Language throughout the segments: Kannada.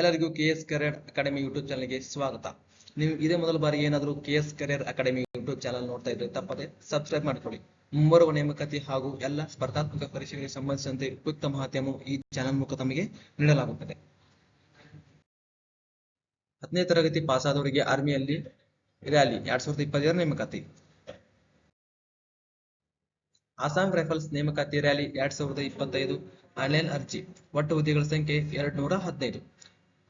ಎಲ್ಲರಿಗೂ K S career academy YouTube ಚಾನಲ್ಗೆ ಸ್ವಾಗತ. ನೀವು ಇದೇ ಮೊದಲ ಬಾರಿ ಏನಾದರೂ K S career academy YouTube channel ನೋಡ್ತಾ ಇದ್ರೆ ತಪ್ಪದೆ ಸಬ್ಸ್ಕ್ರೈಬ್ ಮಾಡಿಕೊಳ್ಳಿ. ಮುಂಬರುವ ನೇಮಕಾತಿ ಹಾಗೂ ಎಲ್ಲ ಸ್ಪರ್ಧಾತ್ಮಕ ಪರೀಕ್ಷೆಗಳಿಗೆ ಸಂಬಂಧಿಸಿದಂತೆ ಉಪಯುಕ್ತ ಮಾಹಿತಿಯನ್ನು ಈ ಚಾನಲ್ ಮೂಲಕ ತಮಗೆ ನೀಡಲಾಗುತ್ತದೆ. ಹತ್ತನೇ ತರಗತಿ ಪಾಸ್ ಆದವರಿಗೆ ಆರ್ಮಿಯಲ್ಲಿ ರ್ಯಾಲಿ ಎರಡ್ ಸಾವಿರದ ಇಪ್ಪತ್ತೆರಡು ನೇಮಕಾತಿ. ಅಸ್ಸಾಂ ರೈಫಲ್ಸ್ ನೇಮಕಾತಿ ರ್ಯಾಲಿ ಎರಡ್ ಸಾವಿರದ ಇಪ್ಪತ್ತೈದು ಆನ್ಲೈನ್ ಅರ್ಜಿ. ಒಟ್ಟು ಹುದ್ದೆಗಳ ಸಂಖ್ಯೆ ಎರಡ್ ನೂರ ಹದಿನೈದು.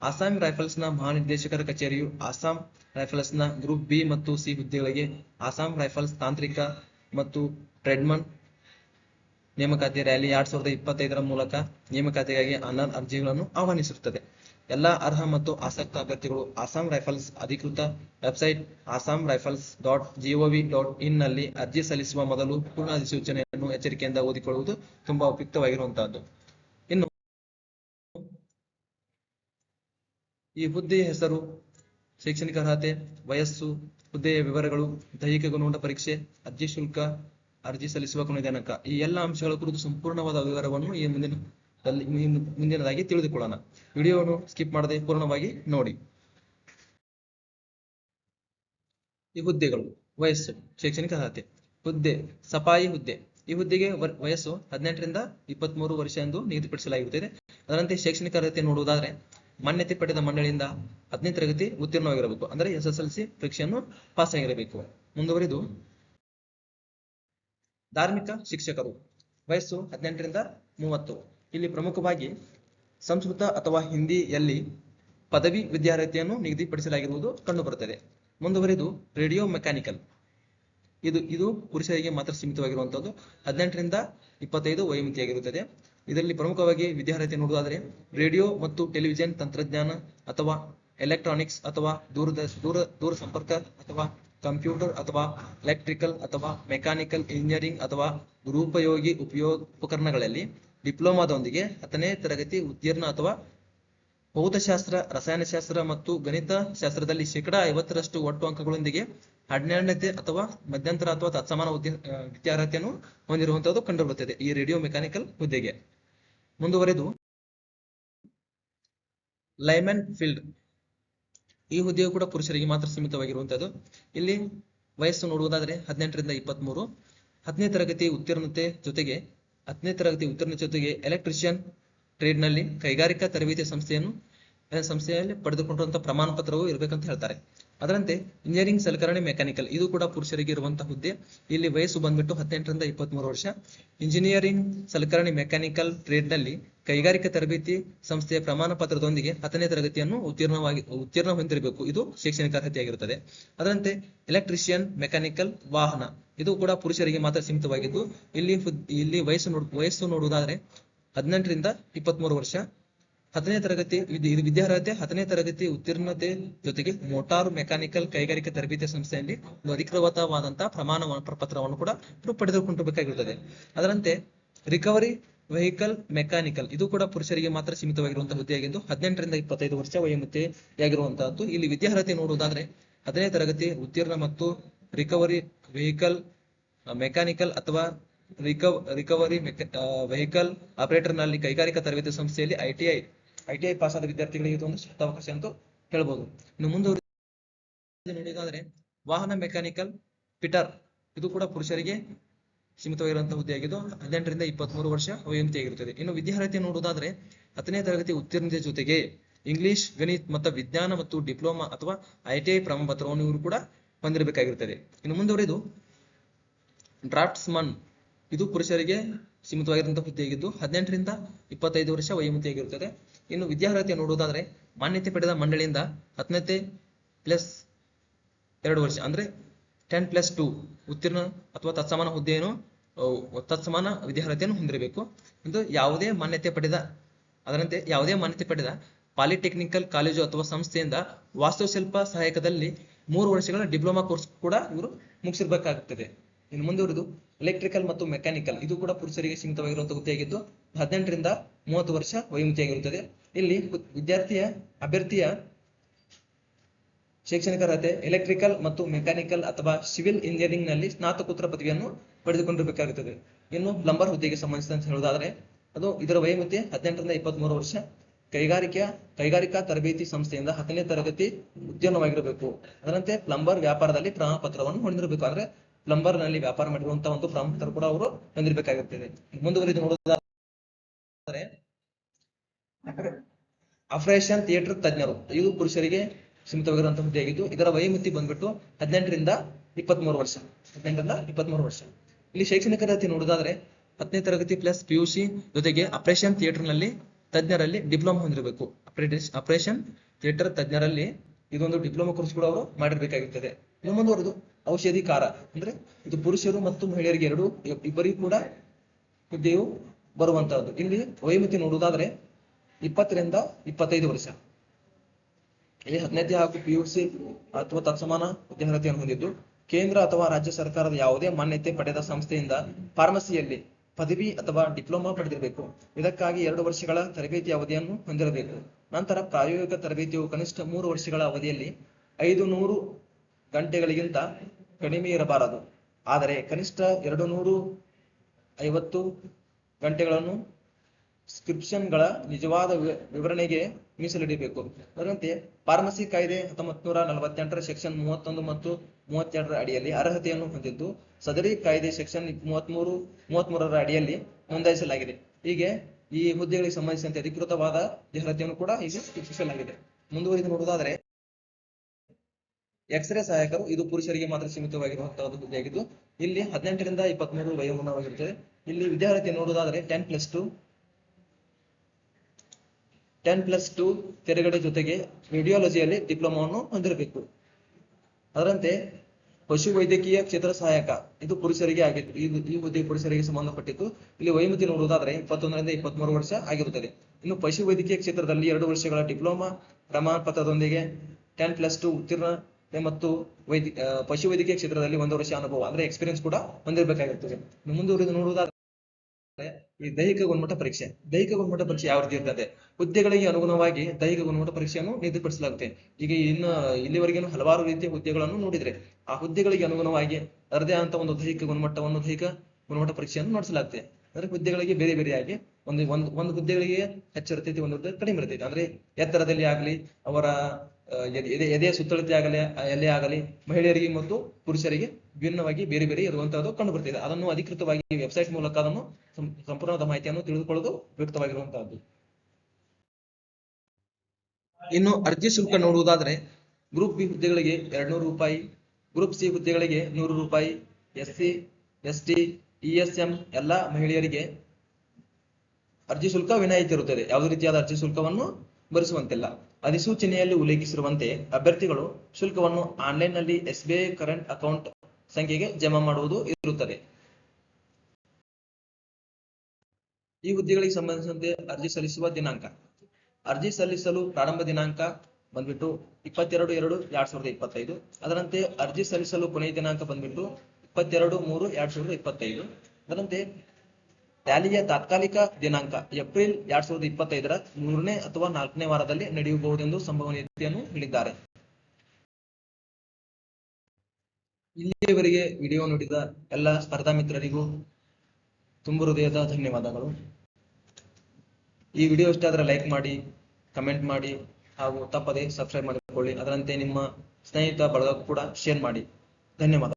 ಅಸ್ಸಾಂ ರೈಫಲ್ಸ್ನ ಮಹಾನಿರ್ದೇಶಕರ ಕಚೇರಿಯು ಅಸ್ಸಾಂ ರೈಫಲ್ಸ್ನ ಗ್ರೂಪ್ ಬಿ ಮತ್ತು ಸಿ ಹುದ್ದೆಗಳಿಗೆ ಅಸ್ಸಾಂ ರೈಫಲ್ಸ್ ತಾಂತ್ರಿಕ ಮತ್ತು ಟ್ರೆಡ್ಮನ್ ನೇಮಕಾತಿ ರ್ಯಾಲಿ ಎರಡ್ ಸಾವಿರದ ಇಪ್ಪತ್ತೈದರ ಮೂಲಕ ನೇಮಕಾತಿಗಾಗಿ ಅನರ್ ಅರ್ಜಿಗಳನ್ನು ಆಹ್ವಾನಿಸುತ್ತದೆ. ಎಲ್ಲಾ ಅರ್ಹ ಮತ್ತು ಆಸಕ್ತ ಅಭ್ಯರ್ಥಿಗಳು ಅಸ್ಸಾಂ ರೈಫಲ್ಸ್ ಅಧಿಕೃತ website Assam rifles dot gov dot ಇನ್ನಲ್ಲಿ ಅರ್ಜಿ ಸಲ್ಲಿಸುವ ಮೊದಲು ಪೂರ್ಣ ಅಧಿಸೂಚನೆಯನ್ನು ಎಚ್ಚರಿಕೆಯಿಂದ ಓದಿಕೊಳ್ಳುವುದು ತುಂಬಾ ಉಪಯುಕ್ತವಾಗಿರುವಂತಹದ್ದು ಇನ್ನು ಈ ಹುದ್ದೆಯ ಹೆಸರು, ಶೈಕ್ಷಣಿಕ ಅರ್ಹತೆ ವಯಸ್ಸು, ಹುದ್ದೆಯ ವಿವರಗಳು, ದೈಹಿಕ ಗುಣಮಟ್ಟ ಪರೀಕ್ಷೆ, ಅರ್ಜಿ ಶುಲ್ಕ, ಅರ್ಜಿ ಸಲ್ಲಿಸುವ ಕೊನೆಯ ದಿನಾಂಕ ಈ ಎಲ್ಲ ಅಂಶಗಳ ಕುರಿತು ಸಂಪೂರ್ಣವಾದ ವಿವರವನ್ನು ಈ ಮುಂದಿನ ಮುಂದಿನದಾಗಿ ತಿಳಿದುಕೊಳ್ಳೋಣ. ವಿಡಿಯೋವನ್ನು ಸ್ಕಿಪ್ ಮಾಡದೆ ಪೂರ್ಣವಾಗಿ ನೋಡಿ. ಈ ಹುದ್ದೆಗಳು, ವಯಸ್ಸು, ಶೈಕ್ಷಣಿಕ ಅರ್ಹತೆ ಹುದ್ದೆ, ಸಫಾಯಿ ಹುದ್ದೆ, ಈ ಹುದ್ದೆಗೆ ವಯಸ್ಸು ಹದಿನೆಂಟರಿಂದ ಇಪ್ಪತ್ಮೂರು ವರ್ಷ ಎಂದು ನಿಗದಿಪಡಿಸಲಾಗಿರುತ್ತದೆ ಅದರಂತೆ ಶೈಕ್ಷಣಿಕ ಅರ್ಹತೆ ನೋಡುವುದಾದ್ರೆ ಮಾನ್ಯತೆ ಪಡೆದ ಮಂಡಳಿಯಿಂದ ಹದಿನೈದು ತರಗತಿ ಉತ್ತೀರ್ಣವಾಗಿರಬೇಕು. ಅಂದ್ರೆ ಎಸ್ ಎಸ್ ಎಲ್ ಸಿ ಪರೀಕ್ಷೆಯನ್ನು ಪಾಸ್ ಆಗಿರಬೇಕು. ಮುಂದುವರಿದು, ಧಾರ್ಮಿಕ ಶಿಕ್ಷಕರು, ವಯಸ್ಸು ಹದಿನೆಂಟರಿಂದ ಮೂವತ್ತು. ಇಲ್ಲಿ ಪ್ರಮುಖವಾಗಿ ಸಂಸ್ಕೃತ ಅಥವಾ ಹಿಂದಿಯಲ್ಲಿ ಪದವಿ ವಿದ್ಯಾರ್ಥಿಯನ್ನು ನಿಗದಿಪಡಿಸಲಾಗಿರುವುದು ಕಂಡುಬರುತ್ತದೆ. ಮುಂದುವರಿದು, ರೇಡಿಯೋ ಮೆಕ್ಯಾನಿಕಲ್. ಇದು ಇದು ಪುರುಷರಿಗೆ ಮಾತ್ರ ಸೀಮಿತವಾಗಿರುವಂತದ್ದು ಹದಿನೆಂಟರಿಂದ ಇಪ್ಪತ್ತೈದು ವಯೋಮಿತಿಯಾಗಿರುತ್ತದೆ. ಇದರಲ್ಲಿ ಪ್ರಮುಖವಾಗಿ ವಿದ್ಯಾರ್ಹತೆ ನೋಡುವುದಾದರೆ ರೇಡಿಯೋ ಮತ್ತು ಟೆಲಿವಿಷನ್ ತಂತ್ರಜ್ಞಾನ ಅಥವಾ ಎಲೆಕ್ಟ್ರಾನಿಕ್ಸ್ ಅಥವಾ ದೂರದ ದೂರ ದೂರ ಸಂಪರ್ಕ ಅಥವಾ ಕಂಪ್ಯೂಟರ್ ಅಥವಾ ಎಲೆಕ್ಟ್ರಿಕಲ್ ಅಥವಾ ಮೆಕ್ಯಾನಿಕಲ್ ಇಂಜಿನಿಯರಿಂಗ್ ಅಥವಾ ಗೃಹೋಪಯೋಗಿ ಉಪಯೋಗ ಉಪಕರಣಗಳಲ್ಲಿ ಡಿಪ್ಲೊಮಾದೊಂದಿಗೆ ಹತ್ತನೇ ತರಗತಿ ಉತ್ತೀರ್ಣ ಅಥವಾ ಭೌತಶಾಸ್ತ್ರ, ರಸಾಯನಶಾಸ್ತ್ರ ಮತ್ತು ಗಣಿತ ಶಾಸ್ತ್ರದಲ್ಲಿ ಶೇಕಡಾ ಐವತ್ತರಷ್ಟು ಒಟ್ಟು ಅಂಕಗಳೊಂದಿಗೆ ಹನ್ನೆರಡನೇ ಅಥವಾ ಮಧ್ಯಂತರ ಅಥವಾ ತತ್ಸಮಾನ ಉದ್ಯ ವಿದ್ಯಾರ್ಹತೆಯನ್ನು ಹೊಂದಿರುವಂತದ್ದು ಕಂಡುಬರುತ್ತದೆ ಈ ರೇಡಿಯೋ ಮೆಕ್ಯಾನಿಕಲ್ ಹುದ್ದೆಗೆ. ಮುಂದುವರೆದು. ಲೈಮನ್ ಫೀಲ್ಡ್ ಈ ಹುದ್ದೆಯು ಕೂಡ ಪುರುಷರಿಗೆ ಮಾತ್ರ ಸೀಮಿತವಾಗಿರುವಂತದ್ದು ಇಲ್ಲಿ ವಯಸ್ಸು ನೋಡುವುದಾದ್ರೆ ಹದಿನೆಂಟರಿಂದ ಇಪ್ಪತ್ಮೂರು. ಹತ್ತನೇ ತರಗತಿ ಉತ್ತೀರ್ಣತೆ ಜೊತೆಗೆ, ಹತ್ತನೇ ತರಗತಿ ಉತ್ತೀರ್ಣ ಜೊತೆಗೆ ಎಲೆಕ್ಟ್ರಿಷಿಯನ್ ಟ್ರೇಡ್ನಲ್ಲಿ ಕೈಗಾರಿಕಾ ತರಬೇತಿ ಸಂಸ್ಥೆಯನ್ನು ಸಂಸ್ಥೆಯಲ್ಲಿ ಪಡೆದುಕೊಂಡಿರುವಂತಹ ಪ್ರಮಾಣ ಪತ್ರವು ಇರಬೇಕಂತ ಹೇಳ್ತಾರೆ. ಅದರಂತೆ ಇಂಜಿನಿಯರಿಂಗ್ ಸಲಕರಣೆ ಮೆಕ್ಯಾನಿಕಲ್ ಇದು ಕೂಡ ಪುರುಷರಿಗೆ ಇರುವಂತಹ ಹುದ್ದೆ. ಇಲ್ಲಿ ವಯಸ್ಸು ಬಂದ್ಬಿಟ್ಟು ಹದಿನೆಂಟರಿಂದ ಇಪ್ಪತ್ಮೂರು ವರ್ಷ. ಇಂಜಿನಿಯರಿಂಗ್ ಸಲಕರಣೆ ಮೆಕ್ಯಾನಿಕಲ್ ಟ್ರೇಡ್ನಲ್ಲಿ ಕೈಗಾರಿಕಾ ತರಬೇತಿ ಸಂಸ್ಥೆಯ ಪ್ರಮಾಣ ಪತ್ರದೊಂದಿಗೆ ಹತ್ತನೇ ತರಗತಿಯನ್ನು ಉತ್ತೀರ್ಣವಾಗಿ, ಉತ್ತೀರ್ಣ ಹೊಂದಿರಬೇಕು. ಇದು ಶೈಕ್ಷಣಿಕ ಅರ್ಹತೆಯಾಗಿರುತ್ತದೆ. ಅದರಂತೆ ಎಲೆಕ್ಟ್ರಿಷಿಯನ್ ಮೆಕ್ಯಾನಿಕಲ್ ವಾಹನ. ಇದು ಕೂಡ ಪುರುಷರಿಗೆ ಮಾತ್ರ ಸೀಮಿತವಾಗಿದ್ದು, ಇಲ್ಲಿ ಇಲ್ಲಿ ವಯಸ್ಸು ನೋಡ್, ವಯಸ್ಸು ನೋಡುವುದಾದ್ರೆ ಹದಿನೆಂಟರಿಂದ ಇಪ್ಪತ್ಮೂರು ವರ್ಷ. ಹತ್ತನೇ ತರಗತಿ ಇದು ವಿದ್ಯಾರ್ಹತೆ, ಹತ್ತನೇ ತರಗತಿ ಉತ್ತೀರ್ಣತೆ ಜೊತೆಗೆ ಮೋಟಾರ್ ಮೆಕ್ಯಾನಿಕಲ್ ಕೈಗಾರಿಕಾ ತರಬೇತಿ ಸಂಸ್ಥೆಯಲ್ಲಿ ಅಧಿಕೃತವಾದಂತಹ ಪ್ರಮಾಣ ಪತ್ರವನ್ನು ಕೂಡ ಪಡೆದುಕೊಂಡು ಪಡೆದುಕೊಂಡಿರಬೇಕಾಗಿರುತ್ತದೆ ಅದರಂತೆ ರಿಕವರಿ ವೆಹಿಕಲ್ ಮೆಕ್ಯಾನಿಕಲ್ ಇದು ಕೂಡ ಪುರುಷರಿಗೆ ಮಾತ್ರ ಸೀಮಿತವಾಗಿರುವಂತಹ ಹುದ್ದೆಯಾಗಿದ್ದು ಹದಿನೆಂಟರಿಂದ ಇಪ್ಪತ್ತೈದು ವರ್ಷ ವಯೋಮಿತಿಯಾಗಿರುವಂತಹದ್ದು. ಇಲ್ಲಿ ವಿದ್ಯಾರ್ಹತೆ ನೋಡುವುದಾದ್ರೆ ಹದಿನೈದು ತರಗತಿ ಉತ್ತೀರ್ಣ ಮತ್ತು ರಿಕವರಿ ವೆಹಿಕಲ್ ಮೆಕ್ಯಾನಿಕಲ್ ಅಥವಾ ರಿಕವ ರಿಕವರಿ ವೆಹಿಕಲ್ ಆಪರೇಟರ್ನಲ್ಲಿ ಕೈಗಾರಿಕಾ ತರಬೇತಿ ಸಂಸ್ಥೆಯಲ್ಲಿ ಐಟಿಐ ಐಟಿಐ ಪಾಸ್ ಆದ ವಿದ್ಯಾರ್ಥಿಗಳಿಗೆ ಇದು ಒಂದು ಅವಕಾಶ ಅಂತ ಹೇಳ್ಬೋದು. ಇನ್ನು ಮುಂದುವರಿ ನೋಡಿದಾದ್ರೆ ವಾಹನ ಮೆಕ್ಯಾನಿಕಲ್ ಪಿಟರ್ ಇದು ಕೂಡ ಪುರುಷರಿಗೆ ಸೀಮಿತವಾಗಿರುವಂತಹ ಹುದ್ದೆಯಾಗಿದ್ದು ಹದಿನೆಂಟರಿಂದ ಇಪ್ಪತ್ಮೂರು ವರ್ಷ ವಯೋಮಿತಿಯಾಗಿರುತ್ತದೆ ಇನ್ನು ವಿದ್ಯಾರ್ಹತೆ ನೋಡುವುದಾದ್ರೆ ಹತ್ತನೇ ತರಗತಿ ಉತ್ತೀರ್ಣತೆ ಜೊತೆಗೆ ಇಂಗ್ಲಿಷ್ ಗಣಿತ್ ಮತ್ತು ವಿಜ್ಞಾನ ಮತ್ತು ಡಿಪ್ಲೊಮಾ ಅಥವಾ ಐಟಿಐ ಪ್ರಮಾಣ ಪತ್ರವನ್ನು ಇವರು ಕೂಡ ಹೊಂದಿರಬೇಕಾಗಿರುತ್ತದೆ. ಇನ್ನು ಮುಂದುವರಿದು ಡ್ರಾಫ್ಟ್ಸ್ಮನ್ ಇದು ಪುರುಷರಿಗೆ ಸೀಮಿತವಾಗಿರುವಂತಹ ಹುದ್ದೆಯಾಗಿದ್ದು ಹದಿನೆಂಟರಿಂದ ಇಪ್ಪತ್ತೈದು ವರ್ಷ ವಯೋಮಿತಿಯಾಗಿರುತ್ತದೆ. ಇನ್ನು ವಿದ್ಯಾರ್ಹತೆ ನೋಡುವುದಾದ್ರೆ ಮಾನ್ಯತೆ ಪಡೆದ ಮಂಡಳಿಯಿಂದ ಹತ್ತನೇ ಪ್ಲಸ್ ಎರಡು ವರ್ಷ, ಅಂದ್ರೆ ಟೆನ್ ಪ್ಲಸ್ ಟು ಉತ್ತೀರ್ಣ ಅಥವಾ ತತ್ಸಮಾನ ಹುದ್ದೆಯನ್ನು ತತ್ಸಮಾನ ವಿದ್ಯಾರ್ಹತೆಯನ್ನು ಹೊಂದಿರಬೇಕು. ಇದು ಯಾವುದೇ ಮಾನ್ಯತೆ ಪಡೆದ, ಅದರಂತೆ ಯಾವುದೇ ಮಾನ್ಯತೆ ಪಡೆದ ಪಾಲಿಟೆಕ್ನಿಕಲ್ ಕಾಲೇಜು ಅಥವಾ ಸಂಸ್ಥೆಯಿಂದ ವಾಸ್ತುಶಿಲ್ಪ ಸಹಾಯಕದಲ್ಲಿ ಮೂರು ವರ್ಷಗಳ ಡಿಪ್ಲೊಮಾ ಕೋರ್ಸ್ ಕೂಡ ಇವರು ಮುಗಿಸಿರ್ಬೇಕಾಗುತ್ತದೆ ಇನ್ನು ಮುಂದುವರೆದು ಎಲೆಕ್ಟ್ರಿಕಲ್ ಮತ್ತು ಮೆಕ್ಯಾನಿಕಲ್ ಇದು ಕೂಡ ಪುರುಷರಿಗೆ ಸೀಮಿತವಾಗಿರುವಂತಹ ಹುದ್ದೆಯಾಗಿದ್ದು, ಹದಿನೆಂಟರಿಂದ ಮೂವತ್ತು ವರ್ಷ ವಯೋಮಿತಿಯಾಗಿರುತ್ತದೆ. ಇಲ್ಲಿ ವಿದ್ಯಾರ್ಥಿಯ ಅಭ್ಯರ್ಥಿಯ ಶೈಕ್ಷಣಿಕ ಅರ್ಹತೆ ಎಲೆಕ್ಟ್ರಿಕಲ್ ಮತ್ತು ಮೆಕ್ಯಾನಿಕಲ್ ಅಥವಾ ಸಿವಿಲ್ ಇಂಜಿನಿಯರಿಂಗ್ನಲ್ಲಿ ಸ್ನಾತಕೋತ್ತರ ಪದವಿಯನ್ನು ಪಡೆದುಕೊಂಡಿರಬೇಕಾಗುತ್ತದೆ. ಇನ್ನು ಪ್ಲಂಬರ್ ಹುದ್ದೆಗೆ ಸಂಬಂಧಿಸಿದಂತೆ ಹೇಳುವುದಾದರೆ, ಅದು ಇದರ ವಯೋಮಿತಿ ಹದಿನೆಂಟರಿಂದ ಇಪ್ಪತ್ಮೂರು ವರ್ಷ. ಕೈಗಾರಿಕಾ ಕೈಗಾರಿಕಾ ತರಬೇತಿ ಸಂಸ್ಥೆಯಿಂದ ಹತ್ತನೇ ತರಗತಿ ಉದ್ಯಮವಾಗಿರಬೇಕು ಅದರಂತೆ ಪ್ಲಂಬರ್ ವ್ಯಾಪಾರದಲ್ಲಿ ಪ್ರಮಾಣ ಪತ್ರವನ್ನು ಹೊಂದಿರಬೇಕು. ಅಂದ್ರೆ ಪ್ಲಂಬರ್ನಲ್ಲಿ ವ್ಯಾಪಾರ ಮಾಡಿರುವಂತಹ ಒಂದು ಪ್ರಾಮುಖ್ಯತೆ ಕೂಡ ಅವರು ಹೊಂದಿರಬೇಕಾಗುತ್ತದೆ ಮುಂದುವರಿದು ನೋಡೋದಾದ್ರೆ ಆಪರೇಷನ್ ಥಿಯೇಟರ್ ತಜ್ಞರು ಇದು ಪುರುಷರಿಗೆ ಸೀಮಿತವಾಗಿರುವಂತಹ ಹುದ್ದೆಯಾಗಿದ್ದು, ಇದರ ವಯೋಮಿತಿ ಬಂದ್ಬಿಟ್ಟು ಹದಿನೆಂಟರಿಂದ ಇಪ್ಪತ್ಮೂರು ವರ್ಷ, ಹದಿನೆಂಟರಿಂದ ಇಪ್ಪತ್ಮೂರು ವರ್ಷ. ಇಲ್ಲಿ ಶೈಕ್ಷಣಿಕ ರೀತಿ ನೋಡೋದಾದ್ರೆ ಹತ್ತನೇ ತರಗತಿ ಪ್ಲಸ್ ಪಿಯುಸಿ ಜೊತೆಗೆ ಆಪರೇಷನ್ ಥಿಯೇಟರ್ನಲ್ಲಿ ತಜ್ಞರಲ್ಲಿ ಡಿಪ್ಲೊಮಾ ಹೊಂದಿರಬೇಕು. ಆಪರೇಷನ್ ಥಿಯೇಟರ್ ತಜ್ಞರಲ್ಲಿ ಇದೊಂದು ಡಿಪ್ಲೊಮಾ ಕೋರ್ಸ್ ಕೂಡ ಅವರು ಮಾಡಿರಬೇಕಾಗುತ್ತದೆ ಇನ್ನು ಮುಂದುವರೆದು ಔಷಧಿಕಾರ. ಅಂದ್ರೆ ಇದು ಪುರುಷರು ಮತ್ತು ಮಹಿಳೆಯರಿಗೆ ಎರಡು, ಇಬ್ಬರಿಗೂ ಕೂಡ ಹುದ್ದೆಯು ಬರುವಂತಹದ್ದು. ಇಲ್ಲಿ ವಯೋಮಿತಿ ನೋಡುವುದಾದ್ರೆ ಇಪ್ಪತ್ತರಿಂದ ಇಪ್ಪತ್ತೈದು ವರ್ಷ. ಇಲ್ಲಿ ಹದಿನೈದು ಹಾಗೂ ಪಿಯುಸಿ ಅಥವಾ ತತ್ಸಮಾನ ಉದ್ಯಮತೆಯನ್ನು ಹೊಂದಿದ್ದು, ಕೇಂದ್ರ ಅಥವಾ ರಾಜ್ಯ ಸರ್ಕಾರದ ಯಾವುದೇ ಮಾನ್ಯತೆ ಪಡೆದ ಸಂಸ್ಥೆಯಿಂದ ಫಾರ್ಮಸಿಯಲ್ಲಿ ಪದವಿ ಅಥವಾ ಡಿಪ್ಲೊಮಾ ಪಡೆದಿರಬೇಕು. ಇದಕ್ಕಾಗಿ ಎರಡು ವರ್ಷಗಳ ತರಬೇತಿ ಅವಧಿಯನ್ನು ಹೊಂದಿರಬೇಕು. ನಂತರ ಪ್ರಾಯೋಗಿಕ ತರಬೇತಿಯು ಕನಿಷ್ಠ ಮೂರು ವರ್ಷಗಳ ಅವಧಿಯಲ್ಲಿ ಐದು ನೂರು ಗಂಟೆಗಳಿಗಿಂತ ಕಡಿಮೆ ಇರಬಾರದು. ಆದರೆ ಕನಿಷ್ಠ ಎರಡು ನೂರು ಐವತ್ತು ಗಂಟೆಗಳನ್ನು ಸ್ಕ್ರಿಪ್ಷನ್ಗಳ ನಿಜವಾದ ವಿವರಣೆಗೆ ಮೀಸಲಿಡಬೇಕು. ಅದರಂತೆ ಫಾರ್ಮಸಿ ಕಾಯ್ದೆ ಹತ್ತೊಂಬತ್ತು ನೂರ ನಲವತ್ತೆಂಟರ ಸೆಕ್ಷನ್ ಮೂವತ್ತೊಂದು ಮತ್ತು ಮೂವತ್ತೆರಡರ ಅಡಿಯಲ್ಲಿ ಅರ್ಹತೆಯನ್ನು ಹೊಂದಿದ್ದು, ಸದರಿ ಕಾಯ್ದೆ ಸೆಕ್ಷನ್ ಮೂವತ್ಮೂರು, ಮೂವತ್ಮೂರರ ಅಡಿಯಲ್ಲಿ ನೋಂದಾಯಿಸಲಾಗಿದೆ. ಹೀಗೆ ಈ ಹುದ್ದೆಗಳಿಗೆ ಸಂಬಂಧಿಸಿದಂತೆ ಅಧಿಕೃತವಾದ ಅರ್ಹತೆಯನ್ನು ಕೂಡ ಈಗ ಶಿಕ್ಷಿಸಲಾಗಿದೆ ಮುಂದುವರಿದು ನೋಡುವುದಾದ್ರೆ ಎಕ್ಸ್ರೇ ಸಹಾಯಕರು ಇದು ಪುರುಷರಿಗೆ ಮಾತ್ರ ಸೀಮಿತವಾಗಿರುವಂತಹ ಹುದ್ದೆಯಾಗಿದ್ದು ಇಲ್ಲಿ ಹದಿನೆಂಟರಿಂದ ಇಪ್ಪತ್ಮೂರು ವಯೋಮಾನವಾಗಿರುತ್ತದೆ. ಇಲ್ಲಿ ವಿದ್ಯಾರ್ಥಿ ನೋಡುವುದಾದ್ರೆ ten plus two ten plus two ತೆರೆಗಡೆ ಜೊತೆಗೆ ರೇಡಿಯಾಲಜಿಯಲ್ಲಿ ಡಿಪ್ಲೊಮಾವನ್ನು ಹೊಂದಿರಬೇಕು. ಅದರಂತೆ ಪಶು ವೈದ್ಯಕೀಯ ಕ್ಷೇತ್ರ ಸಹಾಯಕ, ಇದು ಪುರುಷರಿಗೆ ಆಗಿತ್ತು ಇದು ಈ ಹುದ್ದೆ ಪುರುಷರಿಗೆ ಸಂಬಂಧಪಟ್ಟಿತ್ತು ಇಲ್ಲಿ ವಯೋಮಿತಿ ನೋಡುವುದಾದ್ರೆ ಇಪ್ಪತ್ತೊಂದರಿಂದ ಇಪ್ಪತ್ಮೂರು ವರ್ಷ ಆಗಿರುತ್ತದೆ. ಇನ್ನು ಪಶು ವೈದ್ಯಕೀಯ ಕ್ಷೇತ್ರದಲ್ಲಿ ಎರಡು ವರ್ಷಗಳ ಡಿಪ್ಲೊಮಾ ಪ್ರಮಾಣ ಪತ್ರದೊಂದಿಗೆ ಟೆನ್ ಪ್ಲಸ್ ಟು ಉತ್ತೀರ್ಣತೆ ಮತ್ತು ವೈದ್ಯ ಪಶು ವೈದ್ಯಕೀಯ ಕ್ಷೇತ್ರದಲ್ಲಿ ಒಂದು ವರ್ಷ ಅನುಭವ, ಅಂದ್ರೆ ಎಕ್ಸ್ಪೀರಿಯನ್ಸ್ ಕೂಡ ಹೊಂದಿರಬೇಕಾಗಿರ್ತದೆ. ಮುಂದುವರಿದು ನೋಡುವುದಾದ್ರೆ ಈ ದೈಹಿಕ ಗುಣಮಟ್ಟ ಪರೀಕ್ಷೆ. ದೈಹಿಕ ಗುಣಮಟ್ಟ ಪರೀಕ್ಷೆ ಯಾವ ರೀತಿ ಇರ್ತದೆ? ಹುದ್ದೆಗಳಿಗೆ ಅನುಗುಣವಾಗಿ ದೈಹಿಕ ಗುಣಮಟ್ಟ ಪರೀಕ್ಷೆಯನ್ನು ನಿಗದಿಪಡಿಸಲಾಗುತ್ತೆ. ಈಗ ಇನ್ನು ಇಲ್ಲಿವರೆಗೆ ಹಲವಾರು ರೀತಿಯ ಹುದ್ದೆಗಳನ್ನು ನೋಡಿದ್ರೆ, ಆ ಹುದ್ದೆಗಳಿಗೆ ಅನುಗುಣವಾಗಿ ಅದರದೇ ಅಂತ ಒಂದು ದೈಹಿಕ ಗುಣಮಟ್ಟವನ್ನು ದೈಹಿಕ ಗುಣಮಟ್ಟ ಪರೀಕ್ಷೆಯನ್ನು ನಡೆಸಲಾಗುತ್ತೆ. ಅಂದ್ರೆ ಹುದ್ದೆಗಳಿಗೆ ಬೇರೆ ಬೇರೆಯಾಗಿ ಒಂದು ಒಂದು ಒಂದು ಹುದ್ದೆಗಳಿಗೆ ಹೆಚ್ಚಿರ್ತೈತಿ ಒಂದು ಕಡಿಮೆ ಇರ್ತೈತಿ. ಅಂದ್ರೆ ಎತ್ತರದಲ್ಲಿ ಆಗ್ಲಿ, ಅವರ ಎದೆ ಎದೆ- ಎದೆಯ ಸುತ್ತಳತೆ ಆಗಲಿ ಎಲೆ ಆಗಲಿ, ಮಹಿಳೆಯರಿಗೆ ಮತ್ತು ಪುರುಷರಿಗೆ ಭಿನ್ನವಾಗಿ ಬೇರೆ ಬೇರೆ ಇರುವಂತಹದ್ದು ಕಂಡು ಬರ್ತಿದೆ ಅದನ್ನು ಅಧಿಕೃತವಾಗಿ ವೆಬ್ಸೈಟ್ ಮೂಲಕ ಅದನ್ನು ಸಂಪೂರ್ಣವಾದ ಮಾಹಿತಿಯನ್ನು ತಿಳಿದುಕೊಳ್ಳೋದು ವ್ಯಕ್ತವಾಗಿರುವಂತಹದ್ದು. ಇನ್ನು ಅರ್ಜಿ ಶುಲ್ಕ ನೋಡುವುದಾದ್ರೆ ಗ್ರೂಪ್ ಬಿ ಹುದ್ದೆಗಳಿಗೆ ಎರಡ್ನೂರು ರೂಪಾಯಿ ಗ್ರೂಪ್ ಸಿ ಹುದ್ದೆಗಳಿಗೆ ನೂರು ರೂಪಾಯಿ S C S T ESM ಎಲ್ಲಾ ಮಹಿಳೆಯರಿಗೆ ಅರ್ಜಿ ಶುಲ್ಕ ವಿನಾಯಿತಿ ಇರುತ್ತದೆ. ಯಾವುದೇ ರೀತಿಯಾದ ಅರ್ಜಿ ಶುಲ್ಕವನ್ನು ಭರಿಸುವಂತಿಲ್ಲ. ಅಧಿಸೂಚನೆಯಲ್ಲಿ ಉಲ್ಲೇಖಿಸಿರುವಂತೆ, ಅಭ್ಯರ್ಥಿಗಳು ಶುಲ್ಕವನ್ನು ಆನ್ಲೈನ್ನಲ್ಲಿ ಎಸ್ಬಿಐ ಕರೆಂಟ್ ಅಕೌಂಟ್ ಸಂಖ್ಯೆಗೆ ಜಮಾ ಮಾಡುವುದು ಇರುತ್ತದೆ. ಈ ಹುದ್ದೆಗಳಿಗೆ ಸಂಬಂಧಿಸಿದಂತೆ ಅರ್ಜಿ ಸಲ್ಲಿಸುವ ದಿನಾಂಕ. ಅರ್ಜಿ ಸಲ್ಲಿಸಲು ಪ್ರಾರಂಭ ದಿನಾಂಕ ಬಂದ್ಬಿಟ್ಟು ಇಪ್ಪತ್ತೆರಡು ಎರಡು ಎರಡ್ ಸಾವಿರದ ಇಪ್ಪತ್ತೈದು. ಅದರಂತೆ ಅರ್ಜಿ ಸಲ್ಲಿಸಲು ಕೊನೆಯ ದಿನಾಂಕ ಬಂದ್ಬಿಟ್ಟು ಇಪ್ಪತ್ತೆರಡು ಮೂರು ಎರಡ್ ಸಾವಿರದ ಇಪ್ಪತ್ತೈದು. ಅದರಂತೆ ರ್ಯಾಲಿಯ ತಾತ್ಕಾಲಿಕ ದಿನಾಂಕ ಏಪ್ರಿಲ್ ಎರಡ್ ಸಾವಿರದ ಇಪ್ಪತ್ತೈದರ ಮೂರನೇ ಅಥವಾ ನಾಲ್ಕನೇ ವಾರದಲ್ಲಿ ನಡೆಯಬಹುದೆಂದು ಸಂಭವನೀಯತೆಯನ್ನು ಹೇಳಿದ್ದಾರೆ. ಇಲ್ಲಿಯವರೆಗೆ ವಿಡಿಯೋ ನೋಡಿದ ಎಲ್ಲ ಸ್ಪರ್ಧಾ ಮಿತ್ರರಿಗೂ ತುಂಬು ಹೃದಯದ ಧನ್ಯವಾದಗಳು. ಈ ವಿಡಿಯೋ ಇಷ್ಟ ಆದ್ರೆ ಲೈಕ್ ಮಾಡಿ, ಕಮೆಂಟ್ ಮಾಡಿ ಹಾಗೂ ತಪ್ಪದೆ ಸಬ್ಸ್ಕ್ರೈಬ್ ಮಾಡಿಕೊಳ್ಳಿ. ಅದರಂತೆ ನಿಮ್ಮ ಸ್ನೇಹಿತ ಬಳಗಕ್ಕೂ ಕೂಡ ಶೇರ್ ಮಾಡಿ. ಧನ್ಯವಾದ.